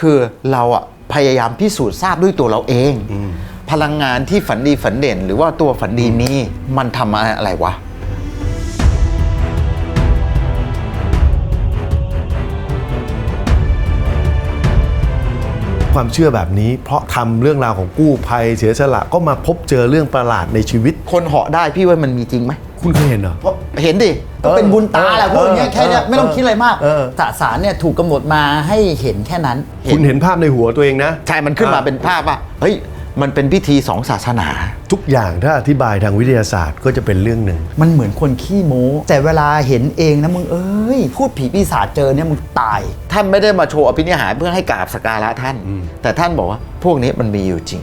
คือเราอะพยายามพิสูจน์ทราบด้วยตัวเราเอง พลังงานที่ฝันดีฝันเด่น หรือว่าตัวฝันดีนี้มันทำอะไรวะ ความเชื่อแบบนี้เพราะทำเรื่องราวของกู้ภัยเสียสละก็มาพบเจอเรื่องประหลาดในชีวิต คนเหาะได้พี่ว่ามันมีจริงไหม คุณเคยเห็นเหรอ เพราะเห็นดิก็เป็นบุญตาแหละพวกเนี้ยเออแค่เนี้ยไม่ต้องคิดอะไรมากเออ สสารเนี่ยถูกกำหนดมาให้เห็นแค่นั้น คุณเห็นภาพในหัวตัวเองนะ ใช่มันขึ้นมาเป็นภาพว่าเฮ้ยมันเป็นพิธีสองศาสนา ทุกอย่างถ้าอธิบายทางวิทยาศาสตร์ก็จะเป็นเรื่องหนึ่ง มันเหมือนคนขี้โม้ แต่เวลาเห็นเองนะมึงเอ้ย พูดผีปีศาจเจอเนี่ยมึงตาย ท่านไม่ได้มาโชว์อภินิหารเพื่อให้กราบสกการะท่าน แต่ท่านบอกว่าพวกนี้มันมีอยู่จริง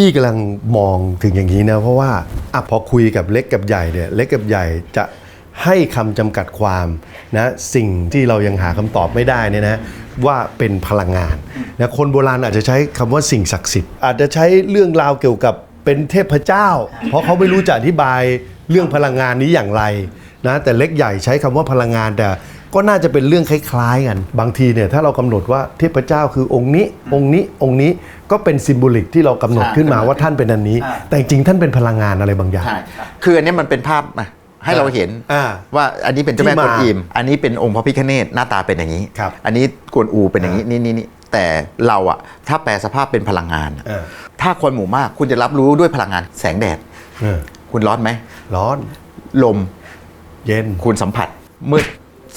พี่กำลังมองถึงอย่างนี้นะเพราะว่าอะพอคุยกับเล็กกับใหญ่เนี่ยเล็กกับใหญ่จะให้คำจำกัดความนะสิ่งที่เรายังหาคำตอบไม่ได้เนี่ยนะว่าเป็นพลังงานนะคนโบราณอาจจะใช้คำว่าสิ่งศักดิ์สิทธิ์อาจจะใช้เรื่องราวเกี่ยวกับเป็นเทพเจ้า เพราะเขาไม่รู้จะอธิบายเรื่องพลังงานนี้อย่างไรนะแต่เล็กใหญ่ใช้คำว่าพลังงานแต่ ก็น่าจะเป็นเรื่องคล้ายๆกัน บางทีเนี่ยถ้าเรากำหนดว่าเทพเจ้าคือองค์นี้ องค์นี้องค์นี้ก็เป็นซิมโบลิกที่เรากำหนดขึ้นมาว่าท่านเป็นอันนี้อ่าแต่จริงๆท่านเป็นพลังงานอะไรบางอย่างใช่คืออันนี้มันเป็นภาพมาให้เราเห็นอ่าว่าอันนี้เป็นเจ้าแม่ที่กมาวนอิม อันนี้เป็นองค์พระพิฆเนศหน้าตาเป็นอย่างนี้ครับอันนี้กวนอูเป็นอย่างนี้นี่นี่นี่แต่เราอะถ้าแปลสภาพเป็นพลังงานอะเออถ้าคนหมู่มากคุณจะรับรู้ด้วยพลังงานแสงแดดเออคุณร้อนไหมร้อนลม เย็นคุณสัมผัสมืด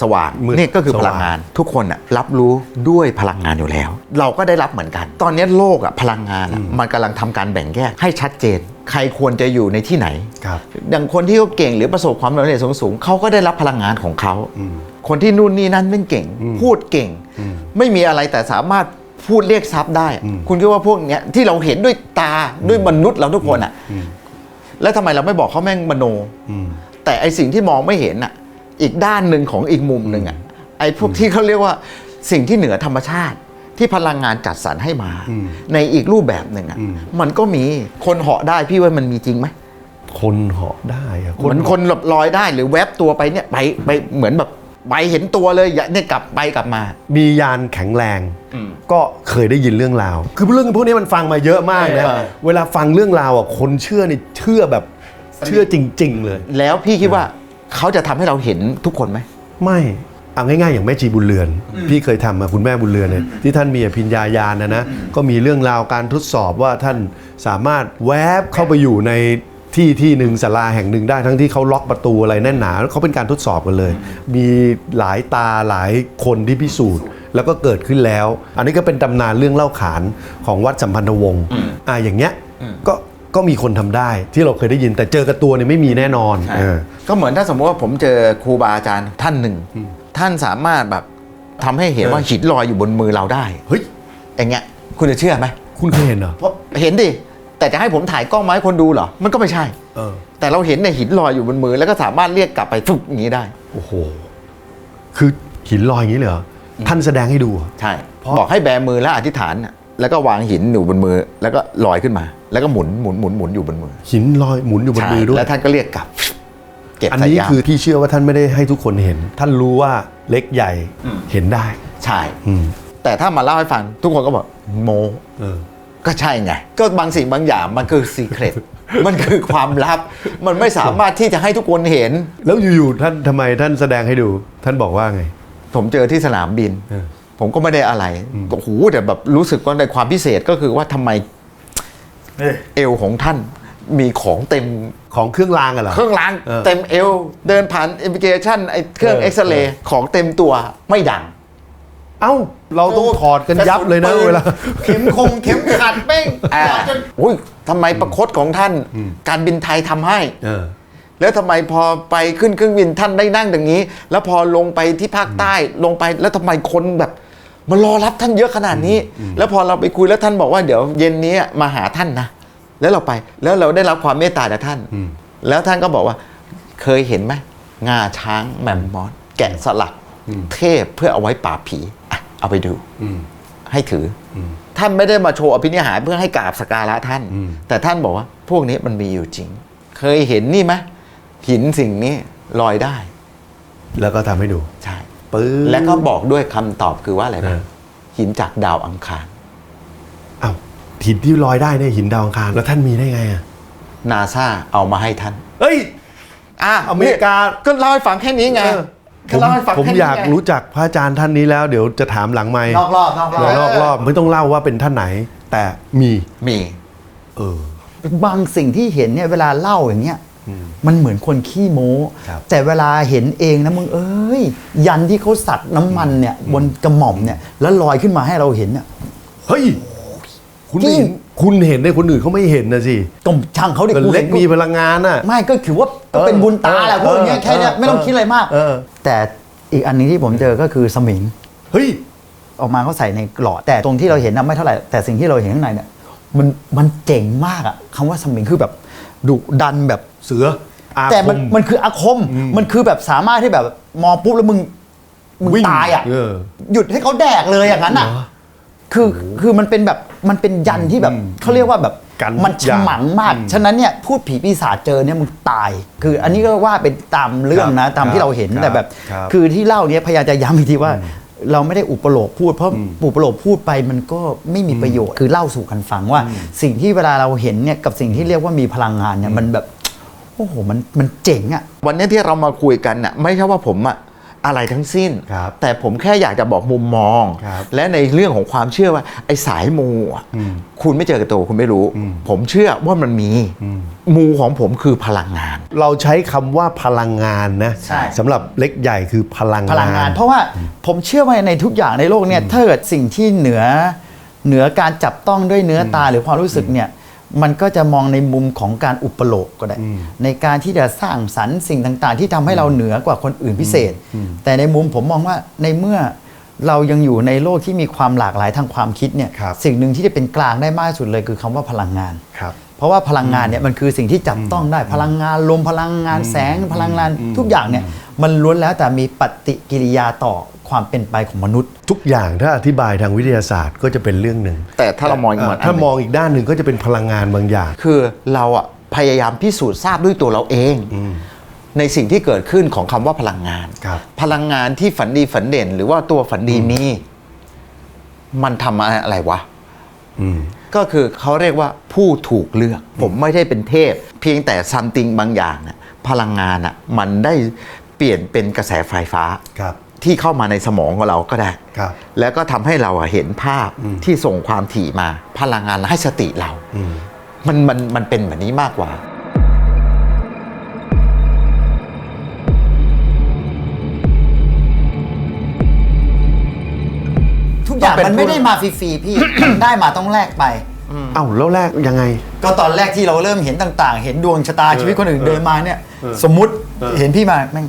สว่างมืดนี่ก็คือสพว่างลังงาน ทุกคนอะรับรู้ด้วยพลังงานอยู่แล้ว เราก็ได้รับเหมือนกัน ตอนนี้โลกอะพลังงานอะมันกำลังทำการแบ่งแยกให้ชัดเจน ใครควรจะอยู่ในที่ไหนครับอย่างคนที่เขาเก่งหรือประสบความสำเร็จสูงๆเขาก็ได้รับพลังงานของเขาคนที่นู่นนี่นั่นไม่เก่ง พูดเก่ง ไม่มีอะไรแต่สามารถพูดเรียกทรัพย์ได้ คุณคิดว่าพวกเนี้ยที่เราเห็นด้วยตาด้วยมนุษย์เราทุกคนอะแล้วทำไมเราไม่บอกเขาแม่งมโนอืมแต่ไอสิ่งที่มองไม่เห็นอะ อีกด้านหนึ่งของอีกมุมหนึ่งอะไอพวกที่เขาเรียกว่าสิ่งที่เหนือธรรมชาติที่พลังงานจัดสรรให้มา ในอีกรูปแบบหนึ่งอะมันก็มีคนเหาะได้พี่ว่ามันมีจริงไหมคนเหาะได้อะเหมือนคนหลบลอยได้หรือแวบตัวไปเนี่ยไปไปเหมือนแบบไปเห็นตัวเลยอย่าเนี่ยกลับไปกลับมา มียานแข็งแรงอืมก็เคยได้ยินเรื่องราว คือเรื่องพวกนี้มันฟังมาเยอะมากนะเออเวลาฟังเรื่องราวอะคนเชื่อนี่เชื่อแบบเชื่อจริง ๆ เลย แล้วพี่คิดว่า เขาจะทำให้เราเห็นทุกคนไหมไม่เอาง่ายๆอย่างแม่จีบุญเรือน พี่เคยทำมาคุณแม่บุญเรือนเนี่ยที่ท่านมีอภิญญาญาณนะนะก็มีเรื่องราวการทดสอบว่าท่านสามารถแวบเข้าไปอยู่ในที่ที่หนึ่งศาลาแห่งหนึ่งได้ทั้งที่เขาล็อกประตูอะไรแน่นหนาเขาเป็นการทดสอบกันเลย มีหลายตาหลายคนที่พิสูจน์ แล้วก็เกิดขึ้นแล้ว อันนี้ก็เป็นตำนานเรื่องเล่าขานของวัดสัมพันธวงศ์อ่าอย่างเงี้ยก็ก็มีคนทำได้ที่เราเคยได้ยินแต่เจอกับตัวเนี่ยไม่มีแน่นอนเออ ก็เหมือนถ้าสมมติว่าผมเจอครูบาอาจารย์ท่านหนึ่ง ท่านสามารถแบบทำให้เห็นเออว่าหินลอยอยู่บนมือเราได้ เฮ้ยอย่างเงี้ยคุณจะเชื่อไหมคุณเคยเห็นเหรอ เพราะเห็นดิแต่จะให้ผมถ่ายกล้องมาให้คนดูเหรอ มันก็ไม่ใช่ เออ แต่เราเห็นในยหินลอยอยู่บนมือ แล้วก็สามารถเรียกกลับไปทุกอย่างนี้ได้ โอ้โห คือหินลอยอย่างนี้เลยเหรอ ท่านแสดงให้ดูเหรอ ใช่ เพราะ บอกให้แบมือแล้วอธิษฐานน่ะแล้วก็วางหินอยู่บนมือ แล้วก็ลอยขึ้นมา แล้วก็หมุนหมุนหมุนหมุนอยู่บนมือหินลอยหมุนอยู่บนมือด้วย แล้วท่านก็เรียกกลับ เก็บอันใส่นี้ยามคือพี่เชื่อว่าท่านไม่ได้ให้ทุกคนเห็น ท่านรู้ว่าเล็กใหญ่เห็นได้ใช่อืมแต่ถ้ามาเล่าให้ฟังทุกคนก็บอกโมเออก็ใช่ไง ก็บางสิ่งบางอย่างมันคือซีเครตมันคือความลับ มันไม่สามารถที่จะให้ทุกคนเห็น แล้วอยู่ๆท่านทำไมท่านแสดงให้ดู ท่านบอกว่าไง ผมเจอที่สนามบินเออผมก็ไม่ได้อะไรโอ้โหแต่แบบรู้สึกว่าในความพิเศษก็คือว่าทำไมเอวของท่าน มีของเต็มของเครื่องรางอะเหรอ เครื่องรางเออเต็มเอว เดินผ่านอิมิเกชันไอ้เครื่องเออ เอ็กซเรย์ของเต็มตัวไม่ดังเอ้า เราต้องถอดกันยับเลยนะกรสุปืเวลา เข็มคงเข็มขัดแม่งอ่าอุ้ยทำไมประคตของท่าน การบินไทยทำให้ เออ แล้วทำไมพอไปขึ้นเครื่องบินท่านได้นั่งอย่างนี้ แล้วพอลงไปที่ภาคใต้ลงไปแล้วทำไมคนแบบมารอรับท่านเยอะขนาดนี้ แล้วพอเราไปคุยแล้วท่านบอกว่าเดี๋ยวเย็นนี้มาหาท่านนะ แล้วเราไปแล้วเราได้รับความเมตตาจากท่าน แล้วท่านก็บอกว่าเคยเห็นไหมงาช้างแมมมอสแกะสลักเทพเพื่อเอาไว้ปราบผีอะเอาไปดูอืมให้ถืออท่านไม่ได้มาโชว์อภินิหารเพื่อให้กราบสกการะท่าน แต่ท่านบอกว่า พวกนี้มันมีอยู่จริง เคยเห็นนี่ไหมหินสิ่งนี้ลอยได้ แล้วก็ทำให้ดูใช่ปื้อและก็บอกด้วยคำตอบคือว่าอะไรเอนะอหินจากดาวอังคารอ้าว หินที่ลอยได้เนี่ยหินดาวอังคารแล้วท่านมีได้ไงอะนาซาเอามาให้ท่านเฮ้ย อะอเมริกา ก็เล่าให้ฟังแค่นี้ไงเออ ก็เล่าให้ฟังผมแค่นี้อยากไงรู้จักพระอาจารย์ท่านนี้แล้ว เดี๋ยวจะถามหลังไมค์นอกรอบนอกรอบ เดี๋ยวนอกรอบไม่ต้องเล่าว่าเป็นท่านไหน แต่มีมี เออ บางสิ่งที่เห็นเนี่ยเวลาเล่าอย่างเงี้ยมันเหมือนคนขี้โม้ ครับ แต่เวลาเห็นเองนะมึงเอ้ย ยันที่เขาสัตว์น้ำมันเนี่ยบนกระหม่อมเนี่ยแล้วลอยขึ้นมาให้เราเห็นเนี่ยเฮ้ย คุณจริไม่งเห็นคุณเห็นได้คนอื่นเขาไม่เห็นนะสิก็ช่างเขาดิแต่กูเล็เห็กนมีพลังงานอะ ไม่ก็ถือว่าก็เป็นบุญตาแหละเออพวกเนี้ยแค่เนี้ยเออไม่ต้องคิดอะไรมาก เออ แต่อีกอันหนึงที่ผมเจอก็คือสมิง เฮ้ย ออกมาเขาใส่ในหลอดแต่ตรงที่เราเห็นนะไม่เท่าไหร่แต่สิ่งที่เราเห็นข้างในเนี่ยมันมันเจ๋งมากอะคำว่าสมิงคือแบบดุดันแบบ เสืออาแต่มันค มันคืออาคมมันคือแบบสามารถที่แบบมองปุ๊บแล้วมึงมึงวิ่งตายอะเออหยุดให้เขาแดกเลยอย่างนั้นอะเหรอ คือคือมันเป็นแบบมันเป็นยันที่แบบเขาเรียกว่าแบบกันมันทุกฉอย่างมังมาก ฉะนั้นเนี่ยพูดผีปีศาจเจอเนี่ยมึงตาย คืออันนี้ก็ว่าเป็นตามเรื่องนะครับตามที่เราเห็นครับแต่แบบครับคือที่เล่าเนี้ยพยายามจะย้ำอีกทีว่า เราไม่ได้อุปโลกพูดเพราะอุปโลกพูดไปมันก็ไม่มีประโยชน์ คือเล่าสู่กันฟังว่า สิ่งที่เวลาเราเห็นเนี่ยกับสิ่งที่เรียกว่ามีพลังงานเนี่ยมันแบบโอ้โหมันมันเจ๋งอะวันนี้ที่เรามาคุยกันน่ะไม่ใช่ว่าผมอะ อะไรทั้งสิ้น ครับแต่ผมแค่อยากจะบอกมุมมอง ครับและในเรื่องของความเชื่อว่า ไอ้สายมูอะคุณไม่เจอกับตัวคุณไม่รู้ผมเชื่อว่ามันมี มูของผมคือพลังงาน เราใช้คำว่าพลังงานนะใช่ สำหรับเล็กใหญ่คือพลังพลังงาน เพราะว่าผมเชื่อว่าในทุกอย่างในโลกเนี่ยถ้าเกิดสิ่งที่เหนือเหนือการจับต้องด้วยเนื้อตาหรือความรู้สึกเนี่ย มันก็จะมองในมุมของการอุปโลกก็ได้ ในการที่จะสร้างสรรค์สิ่งต่าง ๆ ที่ทำให้เราเหนือกว่าคนอื่นพิเศษ แต่ในมุมผมมองว่าในเมื่อเรายังอยู่ในโลกที่มีความหลากหลายทางความคิดเนี่ยครับสิ่งหนึ่งที่จะเป็นกลางได้มากที่สุดเลยคือคำว่าพลังงานครับเพราะว่าพลังงานเนี่ยมันคือสิ่งที่จับต้องได้พลังงานลมพลังงานแสงพลังงานทุกอย่างเนี่ยมันล้วนแล้วแต่มีปฏิกิริยาต่อ ความเป็นไปของมนุษย์ ทุกอย่างถ้าอธิบายทางวิทยาศาสตร์ก็จะเป็นเรื่องหนึ่งแต่ถ้าเรามองอีกมุมอ่าถ้ามองอีกด้านหนึ่งก็จะเป็นพลังงานบางอย่าง คือเราอะพยายามพิสูจน์ทราบด้วยตัวเราเอง ในสิ่งที่เกิดขึ้นของคำว่าพลังงาน ครับ พลังงานที่ฝันดีฝันเด่น หรือว่าตัวฝันดีมี มันทำอะไรวะ อืม ก็คือเขาเรียกว่าผู้ถูกเลือก ผมไม่ได้เป็นเทพ เพียงแต่ซัมติงบางอย่างน่ะพลังงานอะมันได้เปลี่ยนเป็นกระแสไฟฟ้า ครับ ที่เข้ามาในสมองของเราก็ได้ ครับแล้วก็ทำให้เราอะเห็นภาพที่ส่งความถี่มาพลังงานให้สติเรา อืม มันมันมันเป็นแบบนี้มากกว่า ทุกอย่างต้องเป็นมันไม่ได้มาฟรีๆพี่ มันได้มาต้องแลกไป เอ้าแล้วแรกยังไง ก็ตอนแรกที่เราเริ่มเห็นต่าง ๆ เห็นดวงชะตาชีวิตคนอื่นเดินมาเนี่ย สมมุติเห็นพี่มาแม่ง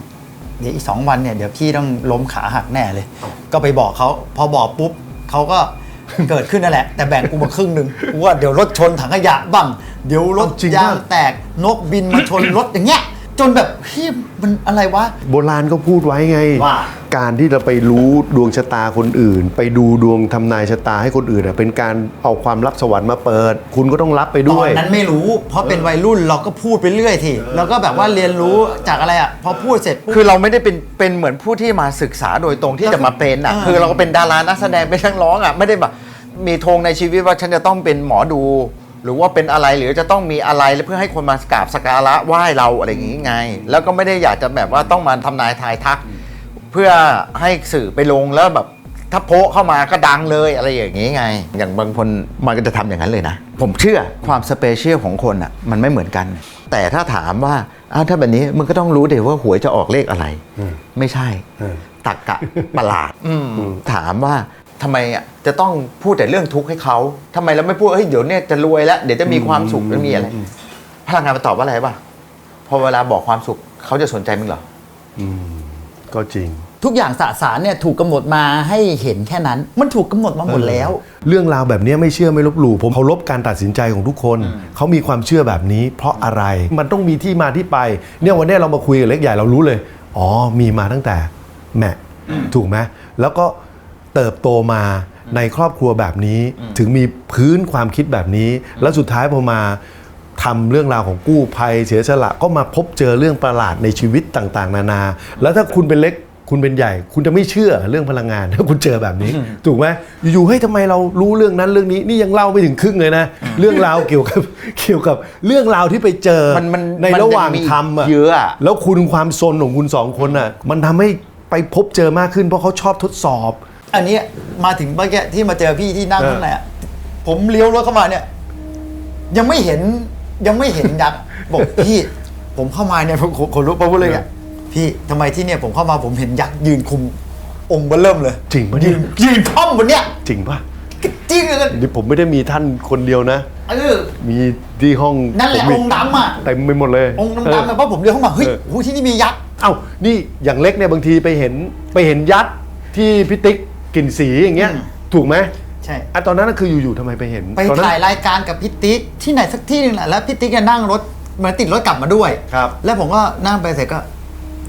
เดี๋ยวอีกสองวันเนี่ยเดี๋ยวพี่ต้องล้มขาหักแน่เลย ก็ไปบอกเขาพอบอกปุ๊บเขาก็เกิดขึ้นนั่นแหละ แต่แบ่งกูมาครึ่งหนึ่งกูว่าเดี๋ยวรถชนถังขยะบ้าง เดี๋ยวรถเอาจริงยางปะแตกนกบินมาชนรถอย่างเงี้ย จนแบบพี่มันอะไรวะ โบราณก็พูดไว้ไง ว่าการที่เราไปรู้ดวงชะตาคนอื่น ไปดูดวงทำนายชะตาให้คนอื่นอะเป็นการเอาความลับสวรรค์มาเปิด คุณก็ต้องรับไปตด้อวย นนั้นไม่รู้ เพราะเป็นวัยรุ่นเราก็พูดไปเรื่อยทีแล้วก็แบบว่าเรียนรู้จากอะไรอะพอพูดเสร็จปุ๊บ คือเราไม่ได้เป็นเป็นเหมือนผู้ที่มาศึกษาโดยตรงที่จะมาเป็นอะเออคือเราก็เป็นดารานักแสดงเป็นนักร้องอะไม่ได้แบบมีธงในชีวิตว่าฉันจะต้องเป็นหมอดู หรือว่าเป็นอะไรหรือจะต้องมีอะไรเพื่อให้คนมากราบสักการะไหว้เราอะไรอย่างงี้ไง แล้วก็ไม่ได้อยากจะแบบว่าต้องมาทำนายทายทัก เพื่อให้สื่อไปลงแล้วแบบถ้าโพะเข้ามาก็ดังเลยอะไรอย่างนี้ไง อย่างบางคนมันก็จะทำอย่างนั้นเลยนะ ผมเชื่อความสเปเชียลของคนอะมันไม่เหมือนกัน แต่ถ้าถามว่าอ้าวถ้าแบบนี้มึงก็ต้องรู้เดี๋ยวว่าหวยจะออกเลขอะไร ไม่ใช่เออตักกะประหลาดถามว่า ทำไมอะจะต้องพูดแต่เรื่องทุกข์ให้เขาทำไมเราไม่พูดเฮ้ยเดี๋ยวเนี่ยจะรวยแล้วเดี๋ยวจะมีความสุขจะมีอะไร พลังงานมันตอบว่าอะไรป่ะพอเวลาบอกความสุขเขาจะสนใจมึงเหรอก็จริง ทุกอย่างสสารเนี่ยถูกกำหนดมาให้เห็นแค่นั้น มันถูกกำหนดมาหมดแล้ว เรื่องราวแบบนี้ไม่เชื่อไม่ลบหลู่ผมเคารพการตัดสินใจของทุกคน เขามีความเชื่อแบบนี้ เพราะอะไรมันต้องมีที่มาที่ไป เนี่ยวันนี้เรามาคุยกับเล็กใหญ่เรารู้เลย อ๋อมีมาตั้งแต่แม่ถูกไหมแล้วก็ เติบโตมาในครอบครัวแบบนี้ ถึงมีพื้นความคิดแบบนี้ แล้วสุดท้ายพอมาทำเรื่องราวของกู้ภัยเสียสละก็มาพบเจอเรื่องประหลาดในชีวิตต่างๆ นานา แล้วถ้าคุณเป็นเล็กคุณเป็นใหญ่ คุณจะไม่เชื่อเรื่องพลังงานถ้าคุณเจอแบบนี้ ถูกไหมอยู่ๆเฮ้ยทำไมเรารู้เรื่องนั้นเรื่องนี้นี่ยังเล่าไม่ถึงครึ่งเลยนะ เรื่องราวเกี่ยวกับเกี่ยวกับเรื่องราวที่ไปเจอมันมันในมันระหว่างยังมีทำอะเยอะอะแล้วคุณความซนของคุณสองคนอะมันทำให้ไปพบเจอมากขึ้นเพราะเขาชอบทดสอบ อันนี้มาถึงเมื่อกี้ที่มาเจอพี่ที่นั่งเออข้างในอะผมเลี้ยวรถเข้ามาเนี่ย ยังไม่เห็นยังไม่เห็นยักษ์บอกพี่ ผมเข้ามาเนี่ยผมขนลุกไปหมดเลยอะพี่ทำไมที่เนี่ยผมเข้ามาผมเห็นยักษ์ยืนคุมองค์เบอร์เริ่มเลยจริงปะเนี่ย ยืนยืนคล่อมบนเนี้ยจริงป่ะจริงเลยนี่ผมไม่ได้มีท่านคนเดียวนะ เออ มีที่ห้องนั่นแหละผมมีองค์ดำอะ เต็มไปหมดเลยองค์เออดำๆเนี่ยเพราะผมเลี้ยวเข้ามาเฮ้ยเออ โอ้โหที่นี่มียักษ์ เอ้านี่อย่างเล็กเนี่ยบางทีไปเห็นไปเห็นยัดที่พิติ๊ก กลิ่นสีอย่างเงี้ย อืม ถูกไหมใช่ อะตอนนั้นน่ะคืออยู่ๆทำไมไปเห็นไปตอนนั้น ถ่ายรายการกับพิติ๊กที่ไหนสักที่หนึงแหละแล้วพิติ๊กก็นั่งรถเหมือนติดรถกลับมาด้วยครับแล้วผมก็นั่งไปเสร็จก็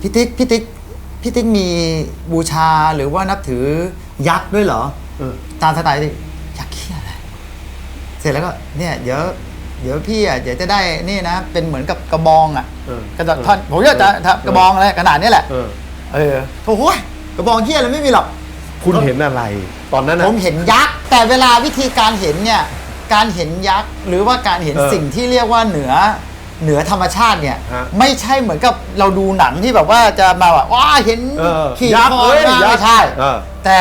พิติ๊กพิติ๊กพิติ๊กมีบูชาหรือว่านับถือยักษ์ด้วยเหรอเออ ตามสไตล์ที่ยักษ์เขี้ยอะไรเสร็จแล้วก็เนี่ยเดี๋ยวเดี๋ยวพี่อะเดี๋ยวจะได้นี่นะ เป็นเหมือนกับกระบองอะเออกระบอกท่อนผมจะจะทำกระบองอะไรขนาดนี้แหละ เออ เออโอ้โหกระบองเขี้ยอะไรไม่มีหรอก คุณเห็นอะไร ตอนนั้นผนะมเห็นยักษ์แต่เวลาวิธีการเห็นเนี่ยการเห็นยักษ์หรือว่าการเห็นเออสิ่งที่เรียกว่าเหนือเหนือธรรมชาติเนี่ยฮะไม่ใช่เหมือนกับเราดูหนังที่แบบว่าจะมาแบบว้าเห็นเออขี่ยักษ์คอเอ้ยมายักษ์ไม่ใช่เออแต่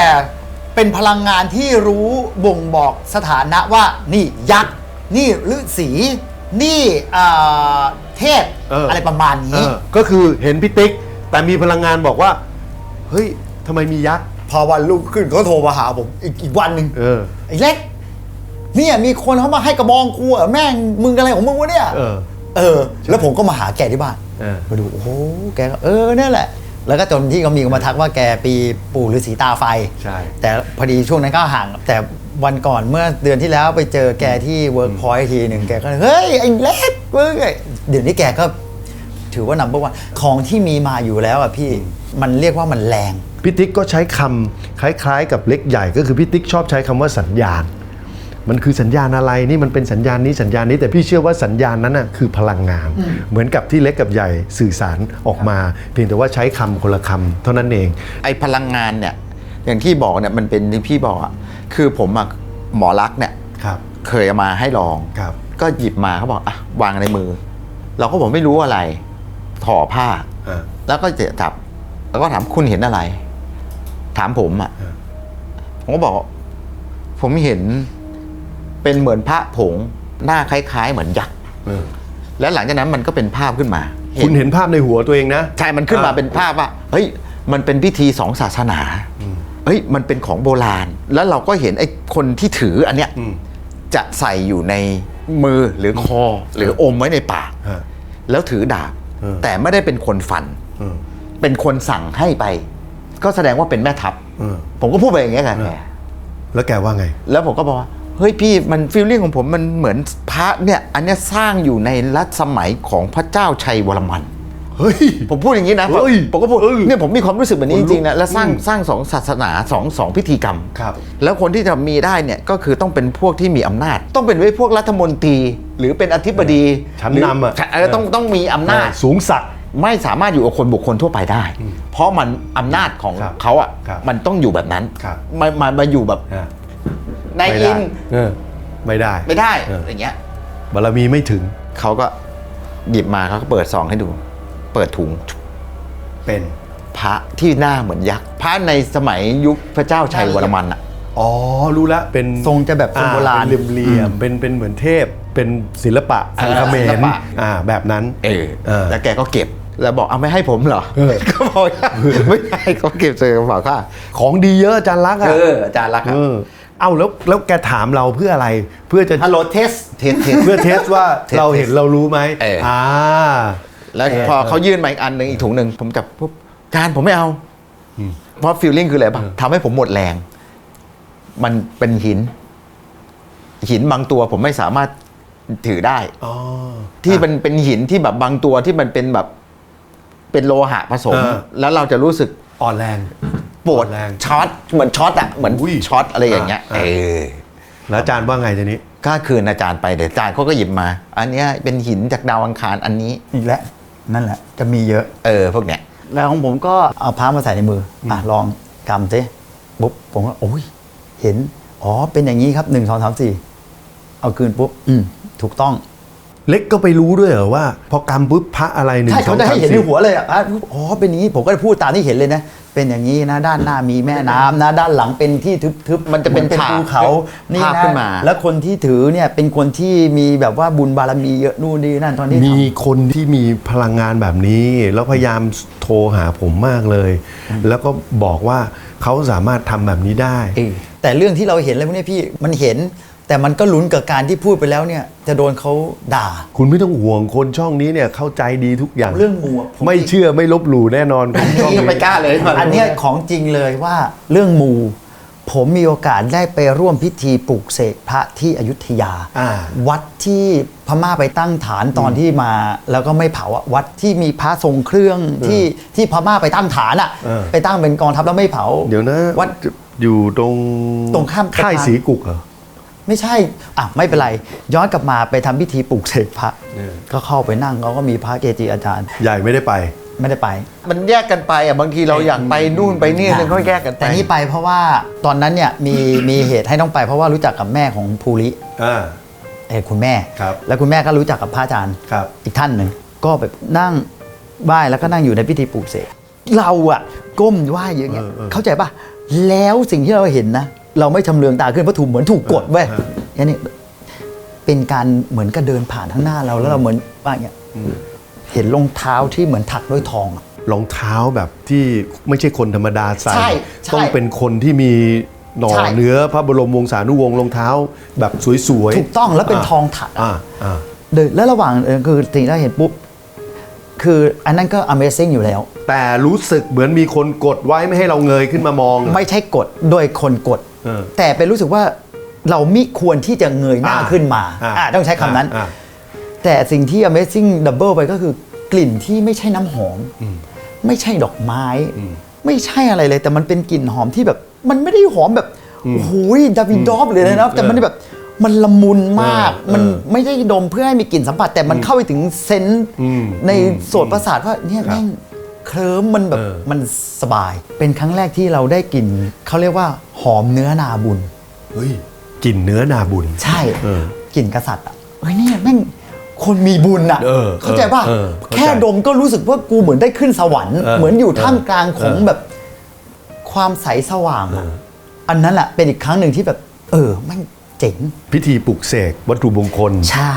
เป็นพลังงานที่รู้บ่งบอกสถานะว่านี่ยักษ์นี่ฤาษีนี่อ่าเทพเออออะไรประมาณเอนี้อก็คือเห็นพี่ติ๊กแต่มีพลังงานบอกว่า เฮ้ยทำไมมียักษ์ พอวันรุ่งขึ้นเขาโทรมาหาผมอีกอีกวันหนึ่งเออ ไอ้เล็ก เนี่ยมีคนเขามาให้กระบองกูอะแม่งมึงอะไรของมึงวะเนี่ย เออ เออ แล้วผมก็มาหาแกที่บ้านเออ มาดูโอ้โหแกก็เออเนี่ยแหละ แล้วก็จนที่เขามีก็มาทักว่าแกปีปู่ฤาษีตาไฟ ใช่ แต่พอดีช่วงนั้นก็ห่าง แต่วันก่อนเมื่อเดือนที่แล้วไปเจอแกที่เวิร์กพอยท์ทีหนึ่งแกก็เฮ้ยไอ้เล็กมึงไอ้เดี๋ยวนี้แกก็ ถือว่านัมเบอร์วันของที่มีมาอยู่แล้วอะพี่มันเรียกว่ามันแรง พี่ติ๊กก็ใช้คำคล้ายๆ กับเล็กใหญ่ก็คือพี่ติ๊กชอบใช้คำว่าสัญญาณ มันคือสัญญาณอะไรนี่มันเป็นสัญญาณนี้สัญญาณนี้แต่พี่เชื่อว่าสัญญาณนั้นน่ะคือพลังงาน เหมือนกับที่เล็กกับใหญ่สื่อสารออกมา เพียงแต่ว่าใช้คำคนละคำเท่านั้นเอง ไอ้พลังงานเนี่ยอย่างที่บอกเนี่ยมันเป็นที่พี่บอกอะคือผมอะหมอรักษณ์เนี่ยครับเคยเอามาให้ลองครับก็หยิบมาเขาบอกอะวางในมือ เราก็บอกไม่รู้อะไรถ่อผ้าอ่าแล้วก็จะจับ แล้วก็ถามคุณเห็นอะไร ถามผมอะ่ะอ่าผมก็บอก ผมเห็นเป็นเหมือนพระผงหน้าคล้าย ๆ เหมือนยักษ์เออแล้วหลังจากนั้นมันก็เป็นภาพขึ้นมา คุณเห็นภาพในหัวตัวเองนะใช่มันขึ้นมาอ่าเป็นภาพว่าเฮ้ยมันเป็นพิธีสองศาสนาเฮ้ยมันเป็นของโบราณ แล้วเราก็เห็นไอ้คนที่ถืออันเนี้ยอืมจะใส่อยู่ในมือหรือคอหรืออมไว้ในปากฮะแล้วถือดาบเออแต่ไม่ได้เป็นคนฟันเออเป็นคนสั่งให้ไป ก็แสดงว่าเป็นแม่ทัพเออ ผมก็พูดไปอย่างเงี้ยกับเอแกอแล้วแกว่าไง แล้วผมก็บอกว่าเฮ้ยพี่มันฟีลลิ่งของผมมันเหมือนพระเนี่ย อันเนี้ยสร้างอยู่ในรัชสมัยของพระเจ้าชัยวรมัน เฮ้ย ผมพูดอย่างนี้นะเฮ้ยผมก็พูดเออเนี่ยผมมีความรู้สึกแบบนี้ขจนลุกริงๆนะและสร้างสร้างสองศาสนาสองสองพิธีกรรมครับ แล้วคนที่จะมีได้เนี่ยก็คือต้องเป็นพวกที่มีอำนาจ ต้องเป็นไว้พวกรัฐมนตรี หรือเป็นอธิบดีชั้นหรืนำอะเออต้องต้องมีอำนาจ สูงสักดิ์ ไม่สามารถอยู่กับคนบุคคลทั่วไปได้ เพราะมันอำนาจของครับเขาอะครับมันต้องอยู่แบบนั้นครับมามามาอยู่แบบอะนายไม่อิได้นเออไม่ได้ ไม่ได้เอออ อย่างเงี้ย บารมีไม่ถึงเขาก็หยิบมาเขาก็เปิดซองให้ดู เปิดถุงเป็น พระที่หน้าเหมือนยักษ์พระในสมัยยุคพระเจ้าชัยวรมันอะ อ๋อ รู้ละเป็นทรงจะแบบทรงโบราณอ่เป็นเหลี่ยมๆเป็นเป็นเหมือนเทพ เป็นศิลปะทางเขมศิลรปะ อ่าแบบนั้นเออเออแล้วแกก็เก็บ แล้วบอกเอาไม่ให้ผมเหรอเออก็บอกว่าไม่ให้เขาเก็บใส่กระเป๋าข้าของดีเยอะอาจารย์รักษณ์อะเอออาจารย์รักครับเออเอ้าแล้วแล้วแกถามเราเพื่ออะไร เพื่อจะฮัลโหลเทสเทสเทสเพื่อเทสว่าเทสเราเห็นเรารู้ไหมเอออ่อ่าแล้วพอเขายื่นมาอีกอันหนึ่งอีกถุงหนึ่งผมจับปุ๊บอาจารย์ผมไม่เอาเพราะฟีลลิ่งคืออะไรป่ะทำให้ผมหมดแรง มันเป็นหิน หินบางตัวผมไม่สามารถถือได้อ๋อที่มันเป็นหินที่แบบบางตัวที่มันเป็นแบบ เป็นโลหะผสม เออ แล้วเราจะรู้สึกอ่อนแรง ปวดอ่อนแรง ช็อตเหมือนช็อตอะเหมือนอุ้ยช็อตอะไรอย่างเงี้ยอ่าเออ่าอแล้วอาจารย์ว่าไงทีนี้ ก็คืนอาจารย์ไปเดี๋ยวอาจารย์เขาก็หยิบมา อันเนี้ยเป็นหินจากดาวอังคารอันนี้อีกแล้วนั่นแหละ จะมีเยอะ เออพวกเนี้ย แล้วของผมก็เอาพระมาใส่ในมืออะลองกำสิปุ๊บผมก็โอ้ยเห็น อ๋อเป็นอย่างนี้ครับหนึ่งสองสามสี่เอาคืนปุ๊บอืมถูกต้อง เล็กก็ไปรู้ด้วยเหรอว่า พอกำปุ๊บพระอะไรหนึ่งใช่สอเขางจะสาให้มเห็นในสี่หัวเลยอะอะอ๋อเป็นอย่างนี้ผมก็พูดตามที่เห็นเลยนะ เป็นอย่างนี้นะ ด้านหน้ามีแม่น้ำนะ ด้านหลังเป็นที่ทึบๆมันจะเป็นหอฉากภูเขานี่ภาพนะขึ้นมา แล้วคนที่ถือเนี่ยเป็นคนที่มีแบบว่าบุญบารมีเยอะนู่นนี่นั่นตอนที่ทำ มีคนที่มีพลังงานแบบนี้ แล้วพยายามโทรหาผมมากเลย แล้วก็บอกว่าเขาสามารถทำแบบนี้ได้เออแต่เรื่องที่เราเห็นอะไรพวกนี้พี่มันเห็น แต่มันก็ลุ้นกับการที่พูดไปแล้วเนี่ยจะโดนเขาด่า คุณไม่ต้องห่วงคนช่องนี้เนี่ยเข้าใจดีทุกอย่าง เรื่องมูอะผมไม่เชื่อไม่ลบหลู่แน่นอนคนช่องนี่นี้ ไม่กล้าเลยอันเนี้ยของจริงเลยว่าเรื่องมู ผมมีโอกาสได้ไปร่วมพิธีปลุกเสกพระที่อยุธยา อ่า วัดที่พม่าไปตั้งฐานตอนที่มา แล้วก็ไม่เผาอะวัดที่มีพระทรงเครื่องที่ที่พม่าไปตั้งฐานอะเออ ไปตั้งเป็นกองทัพแล้วไม่เผาเดี๋ยวนะวัด อยู่ตรงตรงข้าม ค่ายสะพานสีกุกเหรอ ไม่ใช่อะไม่เป็นไร ย้อนกลับมาไปทำพิธีปลูกเสกพระเออก็เข้าไปนั่งเขาก็มีพระเกจิอาจารย์ ใหญ่ไม่ได้ไปไม่ได้ไป มันแยกกันไปอะบางทีเราอยากไปนู่นไปนี่นึงก็แยกกันไปแต่นี่ไปเพราะว่าตอนนั้นเนี่ยมีมีเหตุให้ต้องไป เพราะว่ารู้จักกับแม่ของภูริอ่าเออคุณแม่ครับแล้วคุณแม่ก็รู้จักกับพระอาจารย์ครับอีกท่านหนึ่งก็แบบนั่งไหว้แล้วก็นั่งอยู่ในพิธีปลูกเสกเราอะก้มไหว้อย่างเงี้ยเออเออเข้าใจปะแล้วสิ่งที่เราเห็นนะ เราไม่ชำเลืองตาขึ้นเพราะถูกเหมือนถูกกดเว้ยเอออย่างนี้เป็นการเหมือนกับเดินผ่านข้างหน้าเราแล้วเราเหมือนว่าอย่างเงี้ยเห็นรองเท้าที่เหมือนถักด้วยทองอะ รองเท้าแบบที่ไม่ใช่คนธรรมดาใส่ ใช่ใช่ต้องเป็นคนที่มีหน่อใช่ เนื้อพระบรมวงศานุวงศ์รองเท้าแบบสวยๆถูกต้องแล้วเป็นทองถักอะ อ่าอ่า เดินแล้วระหว่างเออคือสิ่งที่เราเห็นปุ๊บ คืออันนั้นก็ Amazing อยู่แล้ว แต่รู้สึกเหมือนมีคนกดไว้ไม่ให้เราเงยขึ้นมามอง ไม่ใช่กดโดยคนกดเออ แต่เป็นรู้สึกว่าเรามิควรที่จะเงยหน้าอ่าขึ้นมาอ่าอ่าต้องใช้คำนั้นอ่าแต่สิ่งที่ Amazing Double ไปก็คือกลิ่นที่ไม่ใช่น้ำหอม ไม่ใช่ดอกไม้ ไม่ใช่อะไรเลย แต่มันเป็นกลิ่นหอมที่แบบ มันไม่ได้หอมแบบโอ้โหดาวิดอฟเลยนะแต่มันแบบมันละมุนมากเออมันเออไม่ได้ดมเพื่อให้มีกลิ่นสัมผัส แต่มันเข้าไปถึงเซนส์อืมในอืมโสตประสาทว่าเนี่ยครับแม่ง เคลิ้มมันแบบเออ มันสบาย เป็นครั้งแรกที่เราได้กลิ่นเขาเรียกว่าหอมเนื้อนาบุญ เฮ้ยกลิ่นเนื้อนาบุญ ใช่เออกลิ่นกษัตริย์อะเฮ้ยเนี่ยแม่งคนมีบุญอะเออเข้าใจป่ะเออเข้าใจแค่ดมก็รู้สึกว่ากูเหมือนได้ขึ้นสวรรค์ เออเหมือนอยู่ท่ามกลางของเออแบบความใสสว่างอะอันนั้นแหละเป็นอีกครั้งหนึ่งที่แบบ เออแม่งเจ๋ง พิธีปลุกเสกวัตถุมงคล ใช่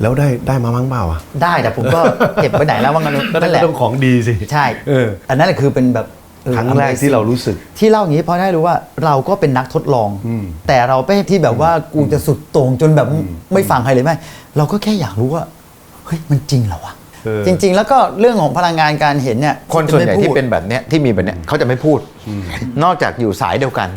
แล้วได้ได้มามั้งเปล่าอะได้แต่ผมก็เก็บไว้ไหนแล้วว่างั้นนั่นแหละต้องของดีสิใช่เอออันนั้นแหละคือเป็นแบบเออครั้งแรกที่เรารู้สึก ที่เล่าอย่างนี้เพราะได้รู้ว่าเราก็เป็นนักทดลองอืมแต่เราไม่ที่แบบว่ากูจะสุดโต่งจนแบบไม่ฟังใครเลยไม่เราก็แค่อยากรู้ว่าเฮ้ยมันจริงเหรอวะเออจริง ๆ แล้วก็เรื่องของพลังงานการเห็นเนี่ยคนส่วนใหญ่จะไม่ที่พูดเป็นแบบเนี้ยที่มีแบบเนี้ยเขาจะไม่พูด นอกจากอยู่สายเดียวกัน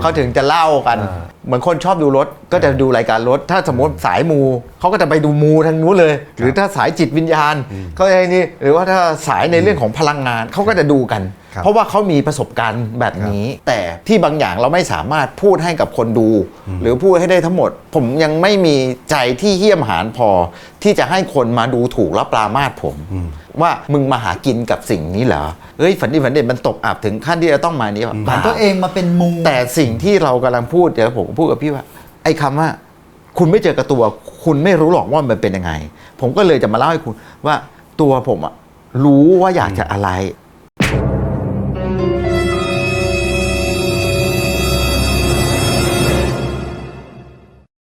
เขาถึงจะเล่ากันอ่าเหมือนคนชอบดูรถก็จะดูรายการรถ ถ้าสมมติสายมูเขาก็จะไปดูมูทางนู้นเลย หรือถ้าสายจิตวิญญาณเขาไอ้นี่หรือว่าถ้าสายในเรื่องของพลังงานเขาก็จะดูกันครับเพราะว่าเขามีประสบการณ์แบบนี้ แต่ที่บางอย่างเราไม่สามารถพูดให้กับคนดู หรือพูดให้ได้ทั้งหมด ผมยังไม่มีใจที่เหี้ยมหานพอ ที่จะให้คนมาดูถูกและปรามาสผม ว่ามึงมาหากินกับสิ่งนี้เหรอเฮ้ยฝันดีฝันเด่นมันตกอับถึงขั้นที่จะต้องมานี้วะผ่านตัวเองมาเป็นมูแต่สิ่งที่เรากำลังพูดเดี๋ยวผมพูดกับพี่ว่า ไอ้คำว่า คุณไม่เจอกับตัว คุณไม่รู้หรอกว่ามันเป็นยังไง ผมก็เลยจะมาเล่าให้คุณว่าตัวผมอะรู้ว่าอยากจะอะไร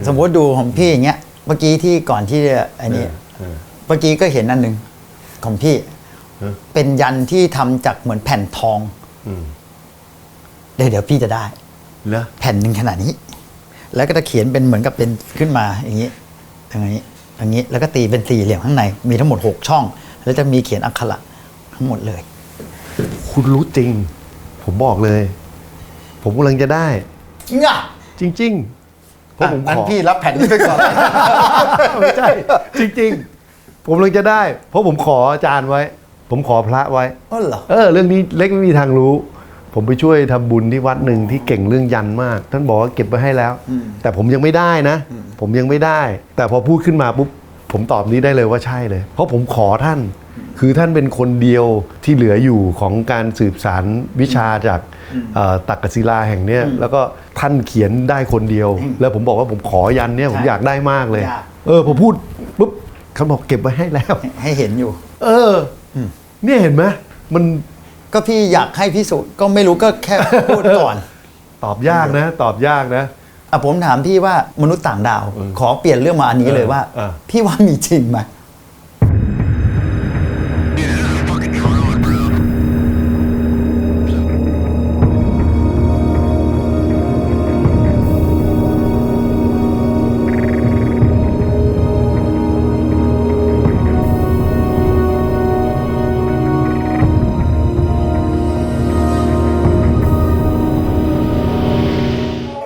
สมมติดูของพี่อย่างเงี้ย เมื่อกี้ที่ก่อนที่จะไอ้นี่เมื่อกี้ก็เห็นอันหนึ่ง ของพี่ เป็นยันที่ทำจากเหมือนแผ่นทอง อืมเดี๋ยวเดี๋ยวพี่จะได้ เหรอแผ่นหนึ่งขนาดนี้ แล้วก็จะเขียนเป็นเหมือนกับเป็นขึ้นมาอย่างนี้อย่างนี้อย่างนี้ แล้วก็ตีเป็นสี่เหลี่ยมข้างใน มีทั้งหมดหกช่อง แล้วจะมีเขียนอักขระทั้งหมดเลย คุณรู้จริง ผมบอกเลย ผมกำลังจะได้ง่ะจริงๆเพราะผมขงั้นอพี่รับแผ่นนี้ไปก่อน ไม่ใช่ จริง ๆ ผมกำลังจะได้ เพราะผมขออาจารย์ไว้ ผมขอพระไว้ อ๋อเหรอ เออ เรื่องนี้เล็กไม่มีทางรู้ ผมไปช่วยทำบุญที่วัดหนึ่งที่เก่งเรื่องยันมาก ท่านบอกว่าเก็บไว้ให้แล้ว แต่ผมยังไม่ได้นะ ผมยังไม่ได้ แต่พอพูดขึ้นมาปุ๊บผมตอบนี้ได้เลยว่าใช่เลย เพราะผมขอท่าน คือท่านเป็นคนเดียวที่เหลืออยู่ของการสืบสารวิชาจากเอ่อตักกศิลาแห่งเนี้ยแล้วก็ท่านเขียนได้คนเดียว แล้วผมบอกว่าผมขอยันเนี่ยผมใช่อยากได้มากเลยอยากเออพอพูดปุ๊บ เขาบอกเก็บไว้ให้แล้ว ให้เห็นอยู่ เอออเนี่ยเห็นไหมมันก็พี่อยากให้พิสูจน์ก็ไม่รู้ก็แค่พูดก่อน ตอบยากนะ ตอบยากนะ อะผมถามพี่ว่ามนุษย์ต่างดาว ขอเปลี่ยนเรื่องมาอันนี้เลยว่า เออ พี่ว่ามีจริงไหม